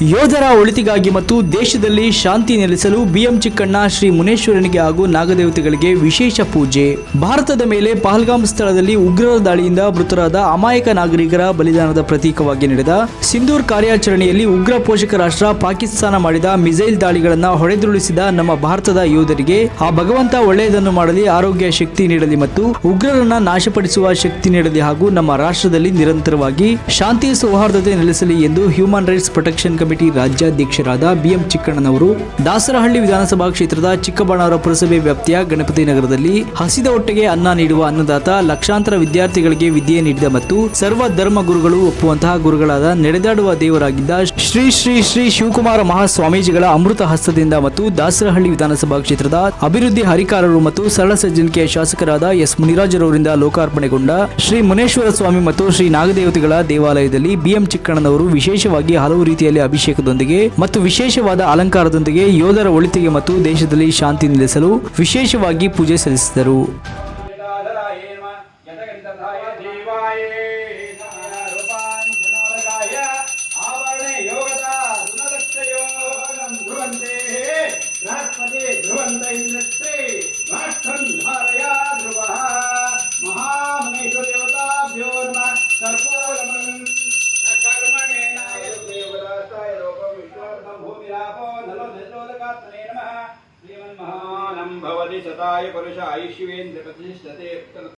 ಯೋಧರ ಒಳಿತಿಗಾಗಿ ಮತ್ತು ದೇಶದಲ್ಲಿ ಶಾಂತಿ ನೆಲೆಸಲು ಬಿಎಂ ಚಿಕ್ಕಣ್ಣ ಶ್ರೀ ಮುನೇಶ್ವರನಿಗೆ ಹಾಗೂ ನಾಗದೇವತೆಗಳಿಗೆ ವಿಶೇಷ ಪೂಜೆ. ಭಾರತದ ಮೇಲೆ ಪಹಲ್ಗಾಮ್ ಸ್ಥಳದಲ್ಲಿ ಉಗ್ರರ ದಾಳಿಯಿಂದ ಮೃತರಾದ ಅಮಾಯಕ ನಾಗರಿಕರ ಬಲಿದಾನದ ಪ್ರತೀಕವಾಗಿ ನಡೆದ ಸಿಂಧೂರ್ ಕಾರ್ಯಾಚರಣೆಯಲ್ಲಿ ಉಗ್ರ ಪೋಷಕ ರಾಷ್ಟ್ರ ಪಾಕಿಸ್ತಾನ ಮಾಡಿದ ಮಿಸೈಲ್ ದಾಳಿಗಳನ್ನು ಹೊಡೆದುರುಳಿಸಿದ ನಮ್ಮ ಭಾರತದ ಯೋಧರಿಗೆ ಆ ಭಗವಂತ ಒಳ್ಳೆಯದನ್ನು ಮಾಡಲಿ, ಆರೋಗ್ಯ, ಶಕ್ತಿ ನೀಡಲಿ ಮತ್ತು ಉಗ್ರರನ್ನ ನಾಶಪಡಿಸುವ ಶಕ್ತಿ ನೀಡಲಿ ಹಾಗೂ ನಮ್ಮ ರಾಷ್ಟ್ರದಲ್ಲಿ ನಿರಂತರವಾಗಿ ಶಾಂತಿ ಸೌಹಾರ್ದತೆ ನೆಲೆಸಲಿ ಎಂದು ಹ್ಯೂಮನ್ ರೈಟ್ಸ್ ಪ್ರೊಟೆಕ್ಷನ್ ರಾಜ್ಯಾಧ್ಯಕ್ಷರಾದ ಬಿಎಂ ಚಿಕ್ಕಣ್ಣನವರು ದಾಸರಹಳ್ಳಿ ವಿಧಾನಸಭಾ ಕ್ಷೇತ್ರದ ಚಿಕ್ಕಬಳ್ಳಾರ ಪುರಸಭೆ ವ್ಯಾಪ್ತಿಯ ಗಣಪತಿ ನಗರದಲ್ಲಿ ಹಸಿದ ಹೊಟ್ಟೆಗೆ ಅನ್ನ ನೀಡುವ ಅನ್ನದಾತ ಲಕ್ಷಾಂತರ ವಿದ್ಯಾರ್ಥಿಗಳಿಗೆ ವಿದ್ಯೆ ನೀಡಿದ ಮತ್ತು ಸರ್ವ ಧರ್ಮ ಗುರುಗಳು ಒಪ್ಪುವಂತಹ ಗುರುಗಳಾದ ನಡೆದಾಡುವ ದೇವರಾಗಿದ್ದ ಶ್ರೀ ಶ್ರೀ ಶ್ರೀ ಶಿವಕುಮಾರ ಮಹಾಸ್ವಾಮೀಜಿಗಳ ಅಮೃತ ಹಸ್ತದಿಂದ ಮತ್ತು ದಾಸರಹಳ್ಳಿ ವಿಧಾನಸಭಾ ಕ್ಷೇತ್ರದ ಅಭಿವೃದ್ಧಿ ಹರಿಕಾರರು ಮತ್ತು ಸರಳ ಸಜ್ಜನಿಕೆಯ ಶಾಸಕರಾದ ಎಸ್ ಮುನಿರಾಜರವರಿಂದ ಲೋಕಾರ್ಪಣೆಗೊಂಡ ಶ್ರೀ ಮುನೇಶ್ವರ ಸ್ವಾಮಿ ಮತ್ತು ಶ್ರೀ ನಾಗದೇವತೆಗಳ ದೇವಾಲಯದಲ್ಲಿ ಬಿಎಂ ಚಿಕ್ಕಣ್ಣನವರು ವಿಶೇಷವಾಗಿ ಹಲವು ರೀತಿಯಲ್ಲಿ ಅಭಿಷೇಕದೊಂದಿಗೆ ಮತ್ತು ವಿಶೇಷವಾದ ಅಲಂಕಾರದೊಂದಿಗೆ ಯೋಧರ ಒಳಿತಿಗೆ ಮತ್ತು ದೇಶದಲ್ಲಿ ಶಾಂತಿ ನೆಲೆಸಲು ವಿಶೇಷವಾಗಿ ಪೂಜೆ ಸಲ್ಲಿಸಿದರು ದಾದರಾಯ परमात्मने नमः। श्रीमन्महानं भवति सताय पुरुषाय शिवेन्द्रप्रतिष्ठते